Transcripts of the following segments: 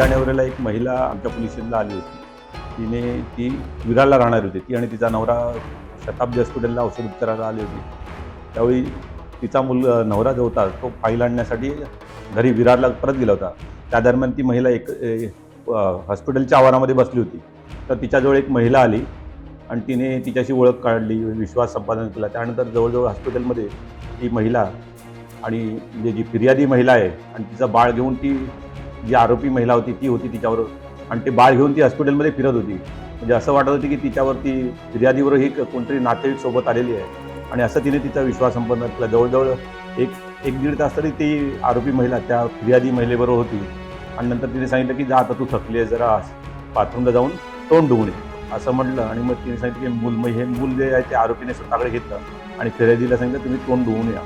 जानेवारीला एक महिला आमच्या पोलीस स्टेशनला आली होती. तिने ती विरारला राहणार होती. ती आणि तिचा नवरा शताब्दी हॉस्पिटलला औषध उपचाराला आली होती. त्यावेळी तिचा मुल नवरा जो होता तो फाईल आणण्यासाठी घरी विरारला परत गेला होता. त्या दरम्यान ती महिला एक हॉस्पिटलच्या आवारामध्ये बसली होती. तर तिच्याजवळ एक महिला आली आणि तिने तिच्याशी ओळख काढली विश्वास संपादन केला. त्यानंतर जवळजवळ हॉस्पिटलमध्ये ती महिला आणि म्हणजे जी फिर्यादी महिला आहे आणि तिचं बाळ घेऊन ती जी आरोपी महिला होती ती होती तिच्यावर. आणि ते बाळ घेऊन ती हॉस्पिटलमध्ये फिरत होती. म्हणजे असं वाटत होती की तिच्यावरती फिर्यादीवर ही कोणतरी नातेवाईक सोबत आलेली आहे. आणि असं तिने तिचा विश्वास संपन्न केला. जवळजवळ एक एक दीड तास तरी ती आरोपी महिला त्या फिर्यादी महिलेबरोबर होती. आणि नंतर तिने सांगितलं की जा आता तू थकली आहे जरा बाथरूमला जाऊन तोंड धुवून ये. असं म्हटलं आणि मग तिने सांगितलं की मूल मग हे मूल जे आहे ते आरोपीने स्वतःकडे घेतलं. आणि फिर्यादीला सांगितलं तुम्ही तोंड धुवून या.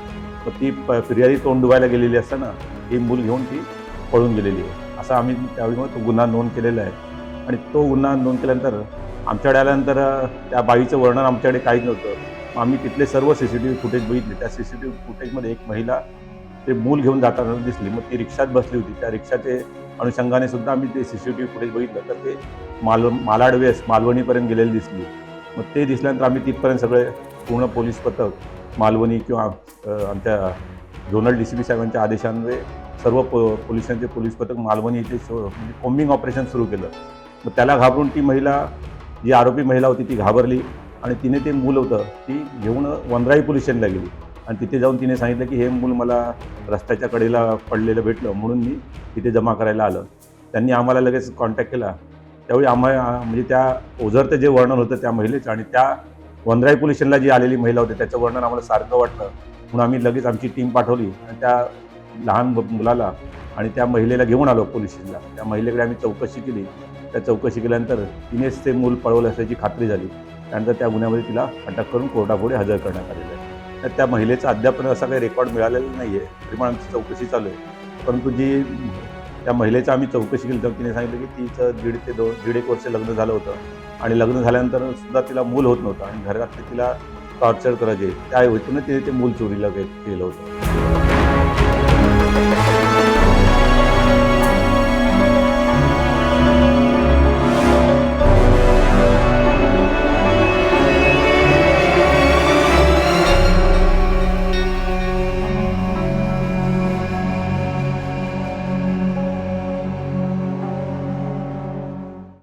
मग ती प- फिर्यादी तोंड धुवायला गेलेली असताना ही मूल घेऊन ती पळून गेलेली आहे. असा आम्ही त्यावेळी मग तो गुन्हा नोंद केलेला आहे. आणि तो गुन्हा नोंद केल्यानंतर आमच्याकडे आल्यानंतर त्या बाईचं वर्णन आमच्याकडे काहीच नव्हतं. मग आम्ही तिथले सर्व C C T V footage बघितले. त्या सी सी टी व्ही फुटेजमध्ये एक महिला ते मूल घेऊन जाताना दिसली. मग ती रिक्षात बसली होती. त्या रिक्षाचे अनुषंगाने सुद्धा आम्ही ते C C T V footage बघितलं. तर ते माल मालाडवेस मालवणीपर्यंत गेलेली दिसली. मग ते दिसल्यानंतर आम्ही तिथपर्यंत सगळे पूर्ण पोलीस पथक मालवणी किंवा आमच्या झोनल डी सी पी साहेबांच्या आदेशान्वये सर्व पो पोलिसांचे पोलीस पथक मालवणी येथे म्हणजे कोम्बिंग ऑपरेशन सुरू केलं. मग त्याला घाबरून ती महिला जी आरोपी महिला होती ती घाबरली आणि तिने ते मूल होतं ती घेऊन वंद्राई पोलीस स्टेशनला गेली. आणि तिथे जाऊन तिने सांगितलं की हे मूल मला रस्त्याच्या कडेला पडलेलं भेटलं म्हणून मी तिथे जमा करायला आलं. त्यांनी आम्हाला लगेच कॉन्टॅक्ट केला. त्यावेळी आम्हाला म्हणजे त्या ओझरचं जे वर्णन होतं त्या महिलेचं आणि त्या वंद्राई पोलीस स्टेशनला जी आलेली महिला होती त्याचं वर्णन आम्हाला सारखं वाटलं. म्हणून आम्ही लगेच आमची टीम पाठवली आणि त्या लहान मुलाला आणि त्या महिलेला घेऊन आलो पोलीस स्टेशनला. त्या महिलेकडे आम्ही चौकशी केली. त्या चौकशी केल्यानंतर तिनेच ते मूल पळवलं असल्याची खात्री झाली. त्यानंतर त्या गुन्ह्यामध्ये तिला अटक करून कोर्टापुढे हजर करण्यात आलेलं आहे. तर त्या महिलेचा अद्याप असा काही रेकॉर्ड मिळालेला नाही आहे तरी पण आमची चौकशी चालू आहे. परंतु जी त्या महिलेचं आम्ही चौकशी केली तर तिने सांगितलं की तिचं दीड ते दोन दीड एक वर्ष लग्न झालं होतं. आणि लग्न झाल्यानंतर सुद्धा तिला मूल होत नव्हतं. आणि घरातले तिला टॉर्चर करायचे. त्या हेतूने तिने ते मूल चोरीला केलं होतं.